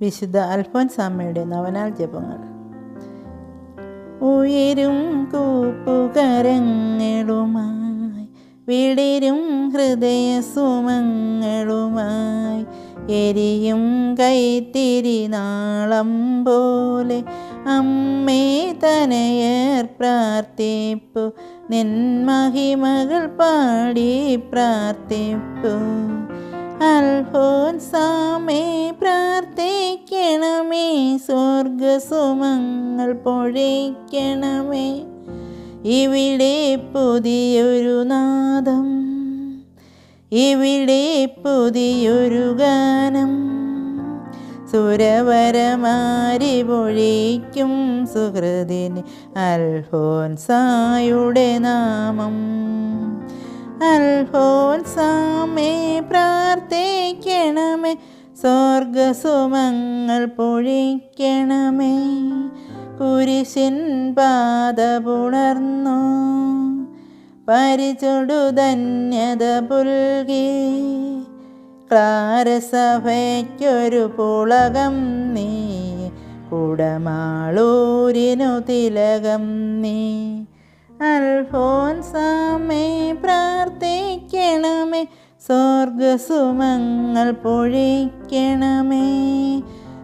വിശുദ്ധ അൽഫോൻസാമ്മയുടെ നവനാൾ ജപങ്ങൾ. ഉയരും കൂപ്പുകരങ്ങളുമായി വിടരും ഹൃദയ സുമങ്ങളുമായി എരിയും കൈത്തിരി നാളം പോലെ അമ്മേ തനയർ പ്രാർത്ഥിപ്പു നിൻ മഹിമകൾ പാടി പ്രാർത്ഥിപ്പു. അൽഫോൻസാമേ പ്രാർത്ഥിക്കണമേ സ്വർഗസുമങ്ങൾ പൊഴിക്കണമേ. ഇവിടെ പുതിയൊരു നാദം ഇവിടെ പുതിയൊരു ഗാനം. സുരവരമാരി പൊഴിക്കും സുഹൃതിന് അൽഫോൻസായുടെ നാമം. അൽഫോൻസാമേ പ്രാർത്ഥിക്കണമേ സ്വർഗസുമങ്ങൾ പൊഴിക്കണമേ. കുരിശിൻ പാത പുണർന്നു. പരിചൊടു ധന്യത പുൽകി. ക്ലാരസഭയ്ക്കൊരു പുളകം നീ. കുടമാളൂരിനു തിലകം നീ. അൽഫോൻസാമേ പ്രാർത്ഥിക്കണമേ. സ്വർഗസുമങ്ങൾ പൊഴിക്കണമേ.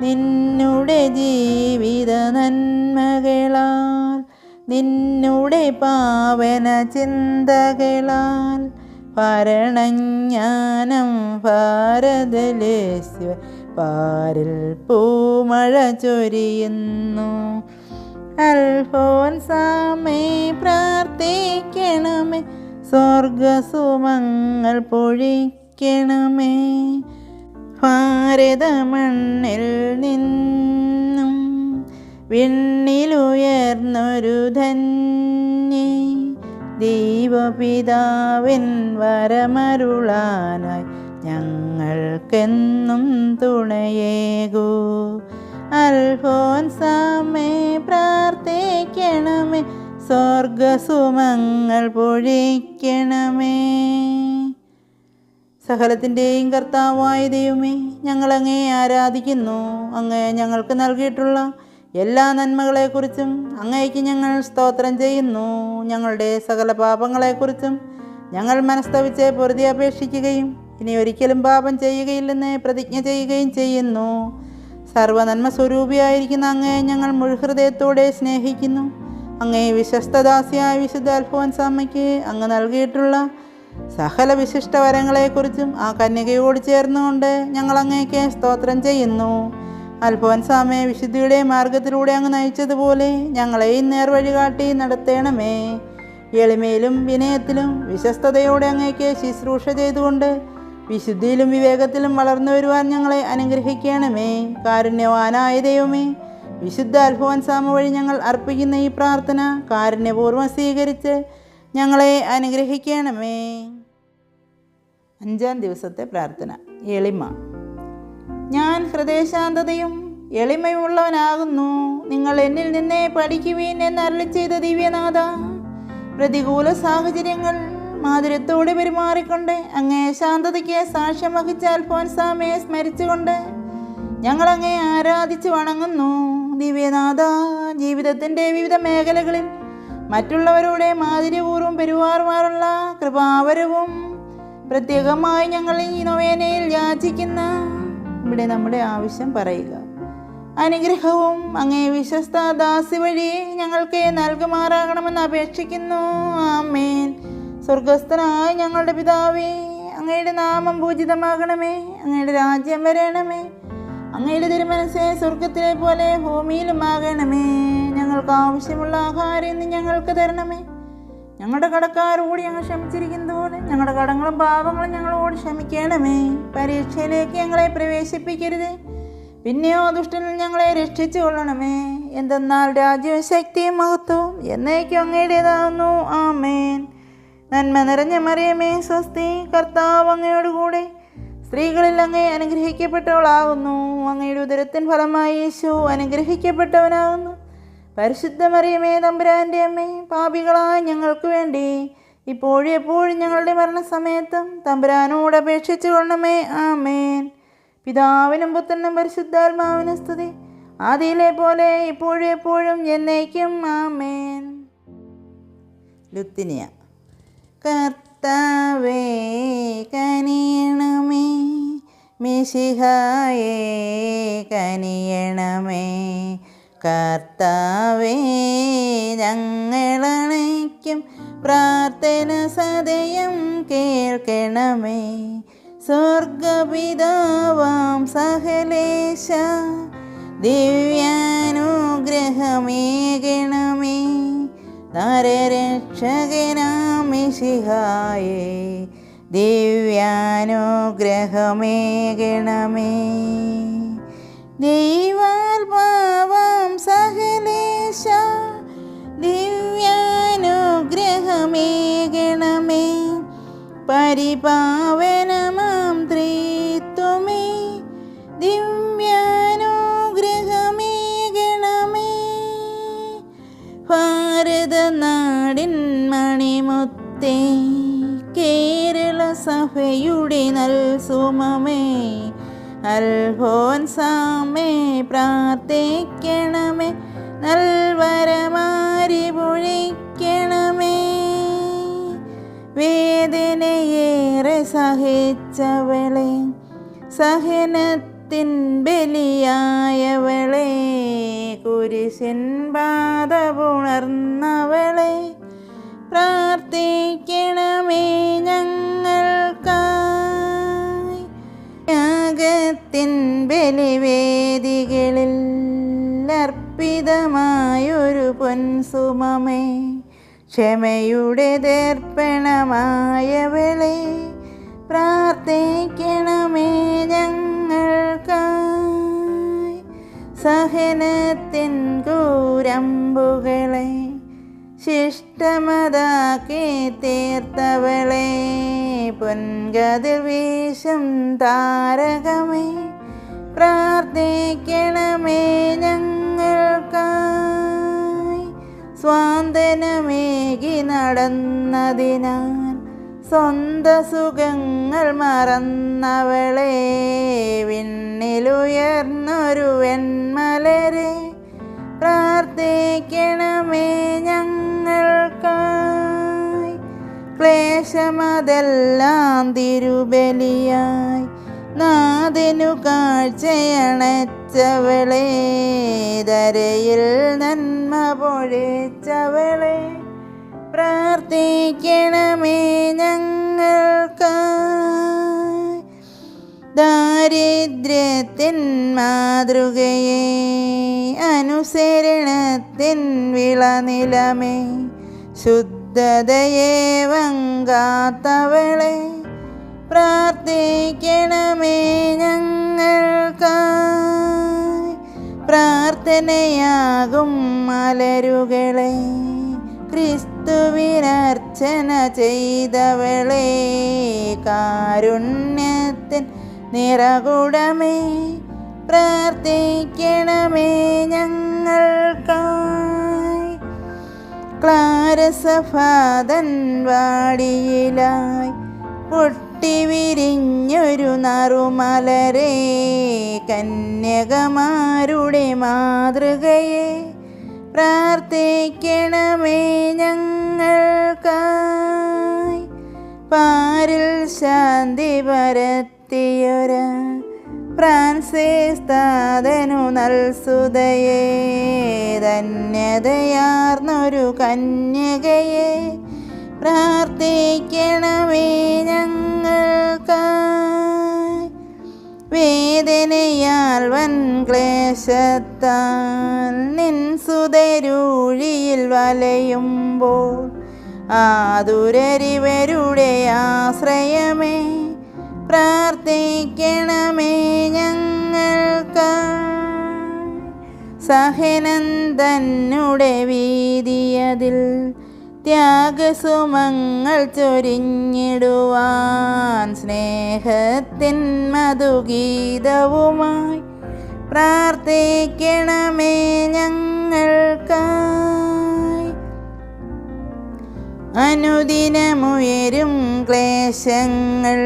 നിന്നുടെ ജീവിത നന്മകളാൽ നിന്നുടെ പാവന ചിന്തകളാൽ ഭരണജ്ഞാനം ഭാരതലേശ്വ പാരിൽ പൂമഴ ചൊരിയുന്നു. അൽഫോൻസാമേ പ്രാർത്ഥിക്കണമേ. സ്വർഗസുമങ്ങൾ പൊഴിക്കണമേ. ഭാരതമണ്ണിൽ നിന്നും വിണ്ണിലുയർന്നൊരു ധന്യേ. ദൈവപിതാവിൻ വരമരുളാനായി ഞങ്ങൾക്കെന്നും തുണയേകൂ. അൽഫോൻസാമേ സ്വർഗസുമങ്ങൾ പൊഴിക്കണമേ. സകലത്തിന്റെയും കർത്താവായ ദൈവമേ ഞങ്ങളങ്ങേ ആരാധിക്കുന്നു. അങ്ങ് ഞങ്ങൾക്ക് നൽകിയിട്ടുള്ള എല്ലാ നന്മകളെക്കുറിച്ചും അങ്ങേക്ക് ഞങ്ങൾ സ്തോത്രം ചെയ്യുന്നു. ഞങ്ങളുടെ സകല പാപങ്ങളെക്കുറിച്ചും ഞങ്ങൾ മനസ്തവിച്ച് പൊറുതി അപേക്ഷിക്കുകയും ഇനി ഒരിക്കലും പാപം ചെയ്യുകയില്ലെന്ന് പ്രതിജ്ഞ ചെയ്യുകയും ചെയ്യുന്നു. സർവനന്മ സ്വരൂപിയായിരിക്കുന്ന അങ്ങേ ഞങ്ങൾ മുഴുഹൃദയത്തോടെ സ്നേഹിക്കുന്നു. അങ്ങേ വിശ്വസ്തദാസിയായ വിശുദ്ധ അൽഫോൻസ് അമ്മയ്ക്ക് അങ്ങ് നൽകിയിട്ടുള്ള സകല വിശിഷ്ട വരങ്ങളെക്കുറിച്ചും ആ കന്യകയോട് ചേർന്നുകൊണ്ട് ഞങ്ങൾ അങ്ങേക്ക് സ്തോത്രം ചെയ്യുന്നു. അൽഫോൻസാമയെ വിശുദ്ധിയുടെ മാർഗത്തിലൂടെ അങ്ങ് നയിച്ചതുപോലെ ഞങ്ങളെയും നേർവഴി കാട്ടി നടത്തേണമേ. എളിമയിലും വിനയത്തിലും വിശ്വസ്തയോടെ അങ്ങേക്ക് ശുശ്രൂഷ ചെയ്തുകൊണ്ട് വിശുദ്ധിയിലും വിവേകത്തിലും വളർന്നു വരുവാൻ ഞങ്ങളെ അനുഗ്രഹിക്കണമേ. കാരുണ്യവാനായ ദൈവമേ വിശുദ്ധ അൽഫോൻസാമ വഴി ഞങ്ങൾ അർപ്പിക്കുന്ന ഈ പ്രാർത്ഥന കാരുണ്യപൂർവം സ്വീകരിച്ച് ഞങ്ങളെ അനുഗ്രഹിക്കണമേ. അഞ്ചാം ദിവസത്തെ പ്രാർത്ഥന. എളിമ. ഞാൻ ഹൃദയശാന്തതയും എളിമയുള്ളവനാകുന്നു. നിങ്ങൾ എന്നിൽ നിന്നേ പഠിക്കുവീൻ എന്ന് അരളി ചെയ്ത ദിവ്യനാഥ പ്രതികൂല സാഹചര്യങ്ങൾ മാധുര്യത്തോടെ പെരുമാറിക്കൊണ്ട് അങ്ങേ ശാന്തതയ്ക്ക് സാക്ഷ്യം വഹിച്ച അൽഫോൻസാമയെ സ്മരിച്ചുകൊണ്ട് ഞങ്ങളങ്ങേ ആരാധിച്ചു വണങ്ങുന്നു. ദിവ്യനാഥ ജീവിതത്തിന്റെ വിവിധ മേഖലകളിൽ മറ്റുള്ളവരുടെ മാതിരിപൂർവം പെരുമാറുമാറുള്ള കൃപാവരവും പ്രത്യേകമായി ഞങ്ങൾ ഈ നൊവേനയിൽ യാചിക്കുന്ന ഇവിടെ നമ്മുടെ ആവശ്യം പറയുക. അനുഗ്രഹവും അങ്ങേ വിശ്വസ്ത ദാസി വഴി ഞങ്ങൾക്ക് നൽകുമാറാകണമെന്ന് അപേക്ഷിക്കുന്നു. ആമേൻ. സ്വർഗസ്ഥനായ ഞങ്ങളുടെ പിതാവേ അങ്ങയുടെ നാമം പൂജിതമാകണമേ അങ്ങയുടെ രാജ്യം വരണമേ. അങ്ങയുടെ തിരുമനസ്സെ സ്വർഗത്തിലെ പോലെ ഭൂമിയിലുമാകണമേ. ഞങ്ങൾക്ക് ആവശ്യമുള്ള ആഹാരം ഇന്ന് ഞങ്ങൾക്ക് തരണമേ. ഞങ്ങളുടെ കടക്കാരോട് ഞങ്ങൾ ക്ഷമിച്ചിരിക്കുന്നത് പോലെ ഞങ്ങളുടെ കടങ്ങളും പാപങ്ങളും ഞങ്ങളോട് ക്ഷമിക്കണമേ. പരീക്ഷയിലേക്ക് ഞങ്ങളെ പ്രവേശിപ്പിക്കരുത്. പിന്നെയോ ദുഷ്ടനിൽ ഞങ്ങളെ രക്ഷിച്ചു കൊള്ളണമേ. എന്തെന്നാൽ രാജ്യവും ശക്തിയും മഹത്വവും എന്നേക്കും അങ്ങയുടേതാകുന്നു ആമേൻ. നന്മ നിറഞ്ഞ മറിയമേ സ്വസ്തി കർത്താവ് അങ്ങയോട് കൂടെ സ്ത്രീകളിൽ അങ്ങേ അനുഗ്രഹിക്കപ്പെട്ടവളാകുന്നു അങ്ങയുടെ ഉദരത്തിൻ ഫലമായി യേശു അനുഗ്രഹിക്കപ്പെട്ടവനാകുന്നു പരിശുദ്ധ മറിയമേ തമ്പുരാന്റെ അമ്മേ പാപികളായ ഞങ്ങൾക്ക് വേണ്ടി ഇപ്പോഴും എപ്പോഴും ഞങ്ങളുടെ മരണസമയത്തും തമ്പുരാനോട് അപേക്ഷിച്ചു കൊള്ളണമേ. ആമേൻ. പിതാവിനും പുത്രനും പരിശുദ്ധാത്മാവിനും സ്തുതി. ആദിയിലെ പോലെ ഇപ്പോഴും എപ്പോഴും എന്നേക്കും. ആമേൻ. ലുത്തിനിയ. കർത്താവേ മിശിഹായേ കനിയണമേ. കർത്താവേ ഞങ്ങളണയ്ക്കും പ്രാർത്ഥന സദയം കേൾക്കണമേ. സ്വർഗപിതാവാം സഹലേശ ദിവ്യാനുഗ്രഹമേകണമേ. നരരക്ഷകനാമിഷിഹായേ ദിവ്യാനുഗ്രഹമേകണമേ. ദൈവാത്മാവാം സഹലേശ ദിവ്യാനുഗ്രഹമേകണമേ. പരിപാവനമാം ത്രിത്വമേ ദിവ്യാനുഗ്രഹമേകണമേ. ഭാരതനാടിൻ മണിമുത്തേ കേരള സഭയുടെ നൽസുമമേ അൽഫോൻസാമേ പ്രാർത്ഥിക്കണമേ നൽവരമാരി പൊഴിക്കണമേ വേദനയേറെ സഹിച്ചവളെ സഹനത്തിൻ ബലിയായവളെ കുരിശിൻ പാത പുണർന്നവളെ പ്രാർത്ഥിക്കണമേ ഞങ്ങൾക്കായി യാഗത്തിൻ ബലിവേദികളിൽ അർപ്പിതമായൊരു പൊൻസുമമേ. ക്ഷമയുടെ ദർപ്പണമായവളെ പ്രാർത്ഥിക്കണമേ ഞങ്ങൾക്കായി സഹനത്തിൻ കൂരമ്പുകളെ ശിഷ്ടമതാക്കി തീർത്തവളെ. പൊൻകതിർ വീശും താരകമേ പ്രാർത്ഥിക്കണമേ ഞങ്ങൾക്കായി. സ്വാന്തനമേകി നടന്നതിനാൽ സ്വന്ത സുഖങ്ങൾ മറന്നവളെ. വിണ്ണിലുയർന്നൊരു വെൺമലരെ പ്രാർത്ഥിക്കണമേ ഞങ്ങൾക്കായി ക്ലേശമതെല്ലാം തിരുബലിയായി. നാദിനു കാഴ്ചയണച്ചവളെ ധരയിൽ നന്മ പൊഴിച്ചവളെ. പ്രാർത്ഥിക്കണമേ ഞങ്ങൾക്ക് ദാരിദ്ര്യത്തിൻ മാതൃകയെ അനുസരണത്തിൻ വിളനിലമേ ശുദ്ധതയെ വങ്കാത്തവളെ പ്രാർത്ഥിക്കണമേ ഞങ്ങൾക്ക് പ്രാർത്ഥനയാകും മലരുകളെ ക്രിസ്തുവിനർച്ചന ചെയ്തവളെ കാരുണ്യത്തിൻ നിറകുടമേ പ്രാർത്ഥിക്കണമേ ഞങ്ങൾക്കായി. ക്ലാരസഫാദൻ വാടിയിലായി. പൊട്ടിവിരിഞ്ഞൊരു നറുമലരെ കന്യകമാരുടെ മാതൃകയെ പ്രാർത്ഥിക്കണമേ ഞങ്ങൾക്കായി. പാരിൽ ശാന്തി പരത്തിയൊര ഫ്രാൻസിസ് താതനു നൽസുതയെ ധന്യതയാർന്നൊരു കന്യകയെ. പ്രാർത്ഥിക്കണമേ ഞങ്ങൾക്ക വേദനയാൽ വൻ ക്ലേശത്താൽ നിൻ സുതരൂഴിയിൽ വലയുമ്പോൾ ആതുരരിവരുടെ ആശ്രയമേ പ്രാർത്ഥിക്കണമേ സഹനം തന്നുടെ വീതിയതിൽ ത്യാഗസുമങ്ങൾ ചൊരിഞ്ഞിടുവാൻ സ്നേഹത്തിൻ മധുഗീതവുമായി പ്രാർത്ഥിക്കണമേ ഞങ്ങൾക്കായി. അനുദിനമുയരും ക്ലേശങ്ങൾ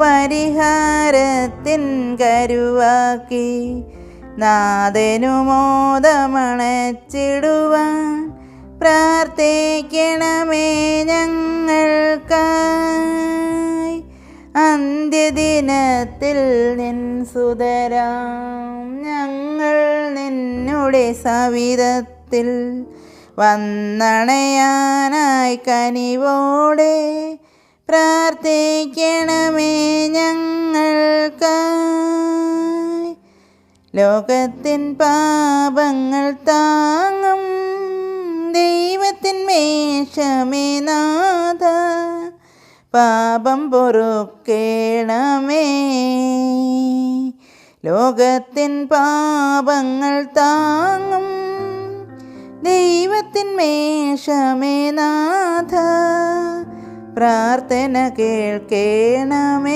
പരിഹാരത്തിൻ കരുവാക്കി നാദനുമോദമണച്ചിടുവാൻ പ്രാർത്ഥിക്കണമേ ഞങ്ങൾക്കായി. അന്ത്യദിനത്തിൽ നിൻ സുതരാം. ഞങ്ങൾ നിന്നുടെ സവിധത്തിൽ വന്നണയാനായി കനിവോടെ പ്രാർത്ഥിക്കണമേ ഞങ്ങൾക്കായി. ലോകത്തിൻ പാപങ്ങൾ താങ്ങും ദൈവത്തിൻ മേഷമേ നാഥ. പാപം പൊറുക്കേണമേ. ലോകത്തിൻ പാപങ്ങൾ താങ്ങും ദൈവത്തിൻ മേഷമേ നാഥ. പ്രാർത്ഥന കേൾക്കേണമേ.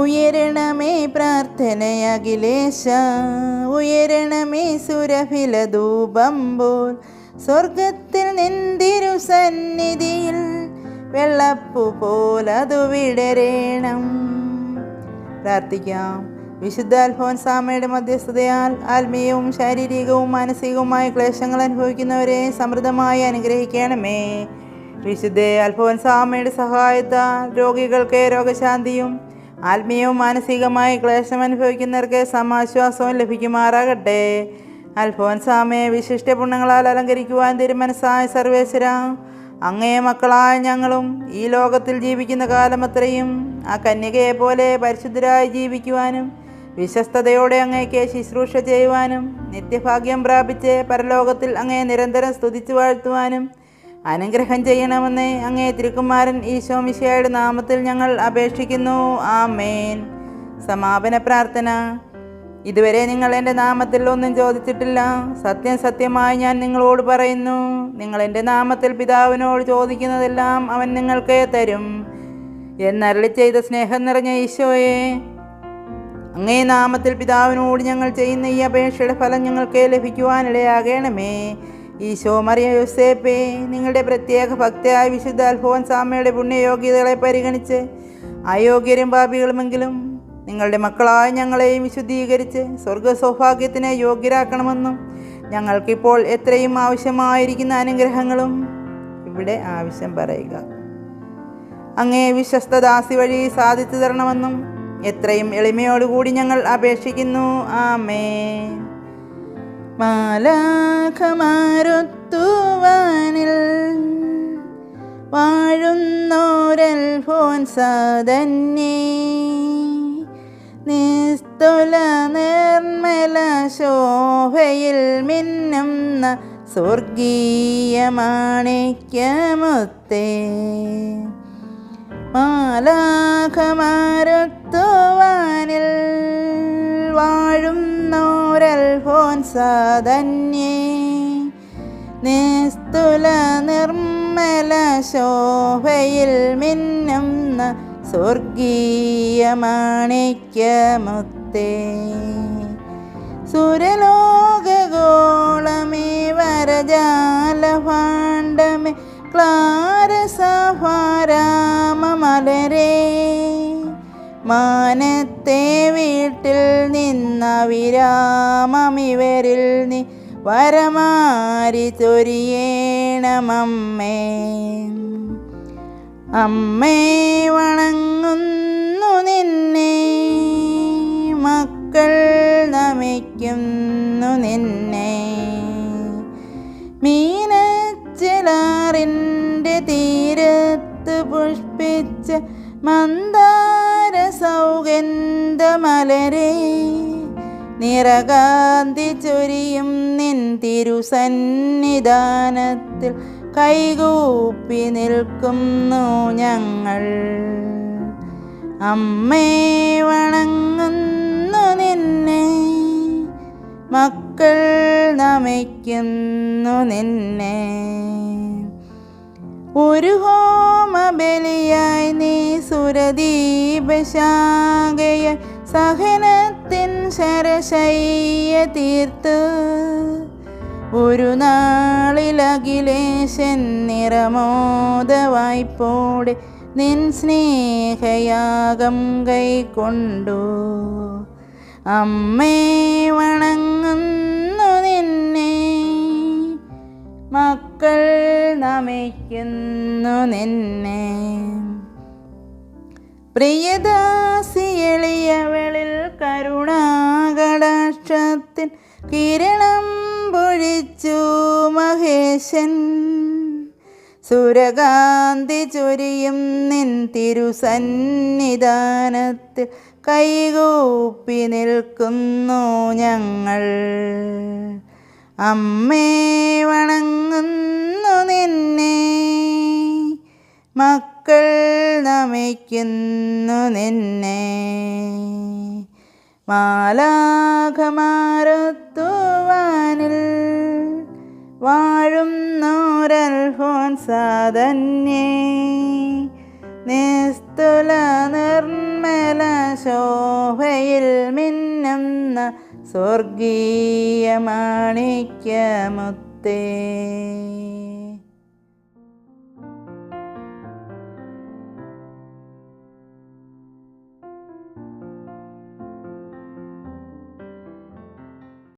ഉയരണമേ പ്രാർത്ഥനയഖിലേശ ഉയരണമേ സുരഭില ധൂപം പോൽ. സ്വർഗത്തിൽ നിന്തിരു സന്നിധിയിൽ വെള്ളപ്പു പോലതു വിടരേണം. പ്രാർത്ഥിക്കാം. വിശുദ്ധ അൽഫോൻസാമയുടെ മധ്യസ്ഥതയാൽ ആത്മീയവും ശാരീരികവും മാനസികവുമായ ക്ലേശങ്ങൾ അനുഭവിക്കുന്നവരെ സമൃദ്ധമായി അനുഗ്രഹിക്കണമേ. വിശുദ്ധ അൽഫോൻസാമയുടെ സഹായത്താൽ രോഗികൾക്ക് രോഗശാന്തിയും ആത്മീയവും മാനസികമായി ക്ലേശം അനുഭവിക്കുന്നവർക്ക് സമാശ്വാസവും ലഭിക്കുമാറാകട്ടെ. അൽഫോൻസാമയെ വിശിഷ്ട പുണ്യങ്ങളാൽ അലങ്കരിക്കുവാൻ തിരുമനസ്സായ സർവേശ്വര അങ്ങേ മക്കളായ ഞങ്ങളും ഈ ലോകത്തിൽ ജീവിക്കുന്ന കാലമത്രയും ആ കന്യകയെ പോലെ പരിശുദ്ധരായി ജീവിക്കുവാനും വിശ്വസ്തയോടെ അങ്ങേക്ക് ശുശ്രൂഷ ചെയ്യുവാനും നിത്യഭാഗ്യം പ്രാപിച്ച് പരലോകത്തിൽ അങ്ങേ നിരന്തരം സ്തുതിച്ചു വാഴ്ത്തുവാനും അനുഗ്രഹം ചെയ്യണമെന്ന് അങ്ങേ തിരുക്കുമാരൻ ഈശോമിശയുടെ നാമത്തിൽ ഞങ്ങൾ അപേക്ഷിക്കുന്നു. ആമേൻ. സമാപന പ്രാർത്ഥന. ഇതുവരെ നിങ്ങൾ എന്റെ നാമത്തിൽ ഒന്നും ചോദിച്ചിട്ടില്ല. സത്യം സത്യമായി ഞാൻ നിങ്ങളോട് പറയുന്നു. നിങ്ങൾ എന്റെ നാമത്തിൽ പിതാവിനോട് ചോദിക്കുന്നതെല്ലാം അവൻ നിങ്ങൾക്ക് തരും. എന്നരളി ചെയ്ത സ്നേഹം നിറഞ്ഞ ഈശോയെ അങ്ങേ നാമത്തിൽ പിതാവിനോട് ഞങ്ങൾ ചെയ്യുന്ന ഈ അപേക്ഷയുടെ ഫലം ഞങ്ങൾക്ക് ലഭിക്കുവാനിടയാകണമേ. ഈശോ മറിയ യോസേപ്പേ നിങ്ങളുടെ പ്രത്യേക ഭക്തയായ വിശുദ്ധ അൽഫോൻസാമയുടെ പുണ്യയോഗ്യതകളെ പരിഗണിച്ച് അയോഗ്യരും പാപികളുമെങ്കിലും നിങ്ങളുടെ മക്കളായ ഞങ്ങളെയും വിശുദ്ധീകരിച്ച് സ്വർഗ സൗഭാഗ്യത്തിനെ യോഗ്യരാക്കണമെന്നും ഞങ്ങൾക്കിപ്പോൾ എത്രയും ആവശ്യമായിരിക്കുന്ന അനുഗ്രഹങ്ങളും ഇവിടെ ആവശ്യം പറയുക. അങ്ങേ വിശ്വസ്തദാസി വഴി സാധിച്ചു തരണമെന്നും എത്രയും എളിമയോടുകൂടി ഞങ്ങൾ അപേക്ഷിക്കുന്നു. ആമേ മാലാഖമാരൊത്തുവാനിൽ വാഴുന്നോരൽ ഫോൻ സാധന്യേ. നിസ്തുല നിർമ്മല ശോഭയിൽ മിന്നുന്ന സ്വർഗീയ മാണിക്യമൊത്തേ മാലാഖമാരൊത്തുവാനിൽ ഫോൻ സാധന്യേ നിസ്തുല നിർമ്മല ശോഭയിൽ മിന്നുന്ന സ്വർഗീയ മാണിക്യമുത്തേ സുരലോകഗോളമേ വരജാലഭാണ്ഡമേ ക്ലാരസഭാരാമമലരേ. മാനത്തെ വീട്ടിൽ നിന്ന വിരാമമിവരിൽ നീ വരമാരി ചൊരിയേണമമ്മേ. അമ്മേ വണങ്ങുന്നു നിന്നെ. മക്കൾ നമിക്കുന്നു നിന്നെ. മീനച്ചിലാറിന്റെ തീരത്ത് പുഷ്പിച്ച മന്ദാര സൗഗന്ധമലരേ നിറകാന്തി ചൊരിയും നിൻ തിരുസന്നിധാനത്തിൽ കൈകൂപ്പി നിൽക്കുന്നു ഞങ്ങൾ. അമ്മേ വണങ്ങുന്നു നിന്നെ മക്കൾ നമിക്കുന്നു നിന്നെ. ഒരു ഹോമബലിയായി നീ സുരദീപശാഖയ സഹനത്തിൻ ശരശയ്യ തീർത്ത്. ഒരു നാളിലഖിലേശൻ നിറമോദവായ്പോടെ നിൻ സ്നേഹയാഗം കൈക്കൊണ്ടു. അമ്മേ വണങ്ങുന്നു നിന്നെ. മക്കൾ നമിക്കുന്നു നിന്നെ. പ്രിയദാസിയളിയവളിൽ കരുണാകടാക്ഷത്തിൻ കിരണം പൊഴിച്ചു മഹേശൻ. സുരകാന്തി ചൊരിയും നിൻ തിരുസന്നിധാനത്തിൽ കൈകൂപ്പി നിൽക്കുന്നു ഞങ്ങൾ. അമ്മേ വണങ്ങുന്നു നിന്നെ. മക്കൾ നമിക്കുന്നു നിന്നെ. മാലാഖമാരത്തുവാനിൽ വാഴുന്നോരൽഫോൻ സാധന്യേ. നിസ്തുല നിർമ്മല ശോഭയിൽ മിന്നുന്ന സ്വർഗീയ മാണിക്യമുത്തേ